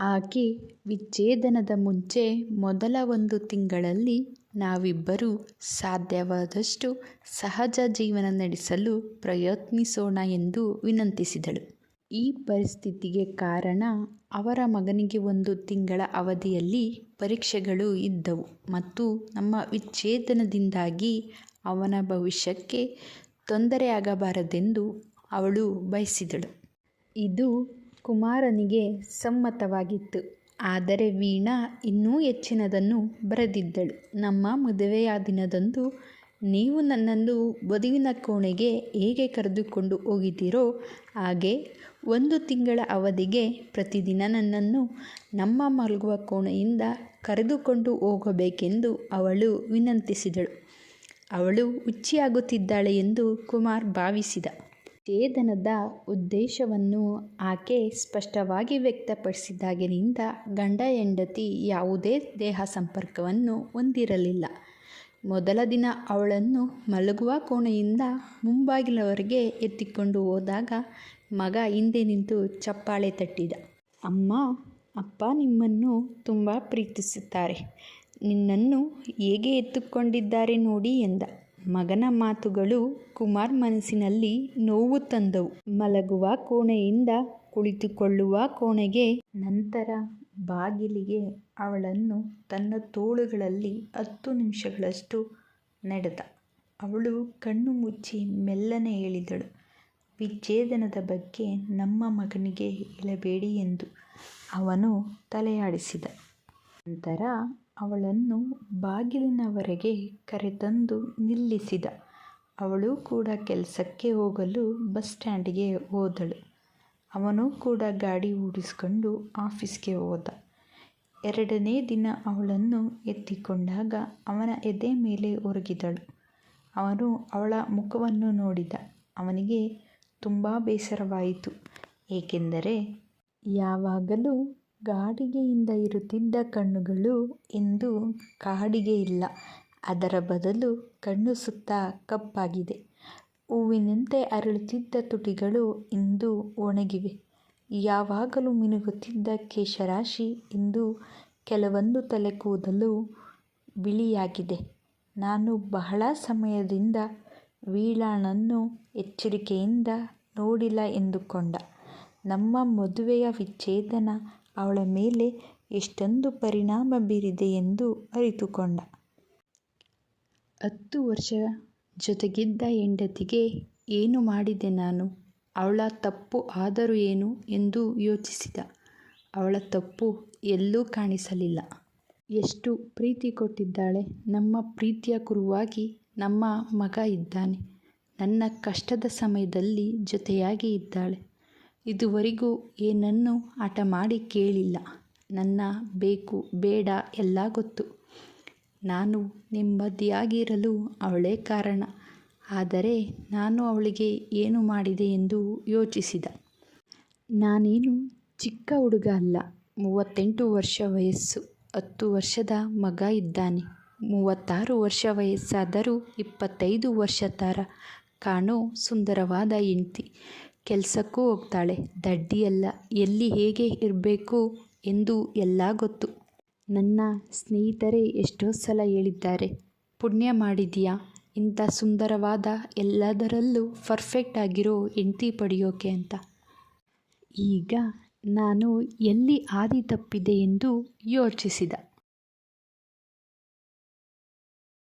ಆಕೆ ವಿಚ್ಛೇದನದ ಮುಂಚೆ ಮೊದಲ ಒಂದು ತಿಂಗಳಲ್ಲಿ ನಾವಿಬ್ಬರೂ ಸಾಧ್ಯವಾದಷ್ಟು ಸಹಜ ಜೀವನ ನಡೆಸಲು ಪ್ರಯತ್ನಿಸೋಣ ಎಂದು ವಿನಂತಿಸಿದಳು. ಈ ಪರಿಸ್ಥಿತಿಗೆ ಕಾರಣ ಅವರ ಮಗನಿಗೆ ಒಂದು ತಿಂಗಳ ಅವಧಿಯಲ್ಲಿ ಪರೀಕ್ಷೆಗಳು ಇದ್ದವು ಮತ್ತು ನಮ್ಮ ವಿಚ್ಛೇದನದಿಂದಾಗಿ ಅವನ ಭವಿಷ್ಯಕ್ಕೆ ತೊಂದರೆಯಾಗಬಾರದೆಂದು ಅವಳು ಬಯಸಿದಳು. ಇದು ಕುಮಾರನಿಗೆ ಸಮ್ಮತವಾಗಿತ್ತು. ಆದರೆ ವೀಣಾ ಇನ್ನೂ ಹೆಚ್ಚಿನದನ್ನು ಬರೆದಿದ್ದಳು. ನಮ್ಮ ಮದುವೆಯ ದಿನದಂದು ನೀವು ನನ್ನನ್ನು ವಧುವಿನ ಕೋಣೆಗೆ ಹೇಗೆ ಕರೆದುಕೊಂಡು ಹೋಗಿದ್ದೀರೋ ಹಾಗೆ ಒಂದು ತಿಂಗಳ ಅವಧಿಗೆ ಪ್ರತಿದಿನ ನನ್ನನ್ನು ನಮ್ಮ ಮಲಗುವ ಕೋಣೆಯಿಂದ ಕರೆದುಕೊಂಡು ಹೋಗಬೇಕೆಂದು ಅವಳು ವಿನಂತಿಸಿದಳು. ಅವಳು ಹುಚ್ಚಿಯಾಗುತ್ತಿದ್ದಾಳೆ ಎಂದು ಕುಮಾರ್ ಭಾವಿಸಿದ. ವಿಚ್ಛೇದನದ ಉದ್ದೇಶವನ್ನು ಆಕೆ ಸ್ಪಷ್ಟವಾಗಿ ವ್ಯಕ್ತಪಡಿಸಿದಾಗಿನಿಂದ ಗಂಡ-ಹೆಂಡತಿ ಯಾವುದೇ ದೇಹ ಸಂಪರ್ಕವನ್ನು ಹೊಂದಿರಲಿಲ್ಲ. ಮೊದಲ ದಿನ ಅವಳನ್ನು ಮಲಗುವ ಕೋಣೆಯಿಂದ ಮುಂಬಾಗಿಲವರೆಗೆ ಎತ್ತಿಕೊಂಡು ಹೋದಾಗ ಮಗ ಹಿಂದೆ ನಿಂತು ಚಪ್ಪಾಳೆ ತಟ್ಟಿದ. ಅಮ್ಮ, ಅಪ್ಪ ನಿಮ್ಮನ್ನು ತುಂಬ ಪ್ರೀತಿಸುತ್ತಾರೆ. ನಿನ್ನನ್ನು ಹೇಗೆ ಎತ್ತುಕೊಂಡಿದ್ದಾರೆ ನೋಡಿ ಎಂದ. ಮಗನ ಮಾತುಗಳು ಕುಮಾರ್ ಮನಸ್ಸಿನಲ್ಲಿ ನೋವು ತಂದವು. ಮಲಗುವ ಕೋಣೆಯಿಂದ ಕುಳಿತುಕೊಳ್ಳುವ ಕೋಣೆಗೆ, ನಂತರ ಬಾಗಿಲಿಗೆ ಅವಳನ್ನು ತನ್ನ ತೋಳುಗಳಲ್ಲಿ ಹತ್ತು ನಿಮಿಷಗಳಷ್ಟು ನಡೆದ. ಅವಳು ಕಣ್ಣು ಮುಚ್ಚಿ ಮೆಲ್ಲನೆ ಹೇಳಿದಳು, ವಿಚ್ಛೇದನದ ಬಗ್ಗೆ ನಮ್ಮ ಮಗನಿಗೆ ಹೇಳಬೇಡಿ ಎಂದು. ಅವನು ತಲೆಯಾಡಿಸಿದ. ನಂತರ ಅವಳನ್ನು ಬಾಗಿಲಿನವರೆಗೆ ಕರೆತಂದು ನಿಲ್ಲಿಸಿದ. ಅವಳು ಕೂಡ ಕೆಲಸಕ್ಕೆ ಹೋಗಲು ಬಸ್ ಸ್ಟ್ಯಾಂಡಿಗೆ ಹೋದಳು. ಅವನು ಕೂಡ ಗಾಡಿ ಓಡಿಸಿಕೊಂಡು ಆಫೀಸ್ಗೆ ಹೋದ. ಎರಡನೇ ದಿನ ಅವಳನ್ನು ಎತ್ತಿಕೊಂಡಾಗ ಅವನ ಎದೆ ಮೇಲೆ ಒರಗಿದಳು. ಅವನು ಅವಳ ಮುಖವನ್ನು ನೋಡಿದ. ಅವನಿಗೆ ತುಂಬ ಬೇಸರವಾಯಿತು. ಏಕೆಂದರೆ ಯಾವಾಗಲೂ ಕಾಡಿಗೆಯಿಂದ ಇರುತ್ತಿದ್ದ ಕಣ್ಣುಗಳು ಇಂದು ಕಾಡಿಗೆ ಇಲ್ಲ. ಅದರ ಬದಲು ಕಣ್ಣು ಸುತ್ತ ಕಪ್ಪಾಗಿದೆ. ಹೂವಿನಂತೆ ಅರಳುತ್ತಿದ್ದ ತುಟಿಗಳು ಇಂದು ಒಣಗಿವೆ. ಯಾವಾಗಲೂ ಮಿನುಗುತ್ತಿದ್ದ ಕೇಶರಾಶಿ ಇಂದು ಕೆಲವೊಂದು ತಲೆ ಕೂದಲು ಬಿಳಿಯಾಗಿದೆ. ನಾನು ಬಹಳ ಸಮಯದಿಂದ ವೀಳಾಣನ್ನು ಎಚ್ಚರಿಕೆಯಿಂದ ನೋಡಿಲ್ಲ ಎಂದುಕೊಂಡ. ನಮ್ಮ ಮದುವೆಯ ವಿಚ್ಛೇದನ ಅವಳ ಮೇಲೆ ಎಷ್ಟೊಂದು ಪರಿಣಾಮ ಬೀರಿದೆ ಎಂದು ಅರಿತುಕೊಂಡ. ಹತ್ತು ವರ್ಷ ಜೊತೆಗಿದ್ದ ಹೆಂಡತಿಗೆ ಏನು ಮಾಡಿದೆ ನಾನು. ಅವಳ ತಪ್ಪು ಆದರೂ ಏನು ಎಂದು ಯೋಚಿಸಿದ. ಅವಳ ತಪ್ಪು ಎಲ್ಲೂ ಕಾಣಿಸಲಿಲ್ಲ. ಎಷ್ಟು ಪ್ರೀತಿ ಕೊಟ್ಟಿದ್ದಾಳೆ. ನಮ್ಮ ಪ್ರೀತಿಯ ಕುರುವಾಗಿ ನಮ್ಮ ಮಗ ಇದ್ದಾನೆ. ನನ್ನ ಕಷ್ಟದ ಸಮಯದಲ್ಲಿ ಜೊತೆಯಾಗಿ ಇದ್ದಾಳೆ. ಇದುವರೆಗೂ ಹಠ ಮಾಡಿ ಕೇಳಿಲ್ಲ. ನನ್ನ ಬೇಕು, ಬೇಡ, ಎಲ್ಲ ಗೊತ್ತು. ನಾನು ನೆಮ್ಮದಿಯಾಗಿರಲು ಅವಳೇ ಕಾರಣ. ಆದರೆ ನಾನು ಅವಳಿಗೆ ಏನು ಮಾಡಿದೆ ಎಂದು ಯೋಚಿಸಿದ. ನಾನೇನು ಚಿಕ್ಕ ಹುಡುಗ ಅಲ್ಲ. ಮೂವತ್ತೆಂಟು ವರ್ಷ ವಯಸ್ಸು. ಹತ್ತು ವರ್ಷದ ಮಗ ಇದ್ದಾನೆ. ಮೂವತ್ತಾರು ವರ್ಷ ವಯಸ್ಸಾದರೂ ಇಪ್ಪತ್ತೈದು ವರ್ಷ ಥರ ಕಾಣೋ ಸುಂದರವಾದ ಹೆಂಡ್ತಿ. ಕೆಲ್ಸಕ್ಕೂ ಹೋಗ್ತಾಳೆ. ದಡ್ಡಿಯಲ್ಲ ಎಲ್ಲಿ ಹೇಗೆ ಇರಬೇಕು ಎಂದು ಎಲ್ಲ ಗೊತ್ತು. ನನ್ನ ಸ್ನೇಹಿತರೇ ಎಷ್ಟೋ ಸಲ ಹೇಳಿದ್ದಾರೆ, ಪುಣ್ಯ ಮಾಡಿದೀಯಾ ಇಂಥ ಸುಂದರವಾದ ಎಲ್ಲದರಲ್ಲೂ ಪರ್ಫೆಕ್ಟ್ ಆಗಿರೋ ಹೆಂಡ್ತಿ ಪಡೆಯೋಕೆ ಅಂತ. ಈಗ ನಾನು ಎಲ್ಲಿ ಹಾದಿ ತಪ್ಪಿದೆ ಎಂದು ಯೋಚಿಸಿದ.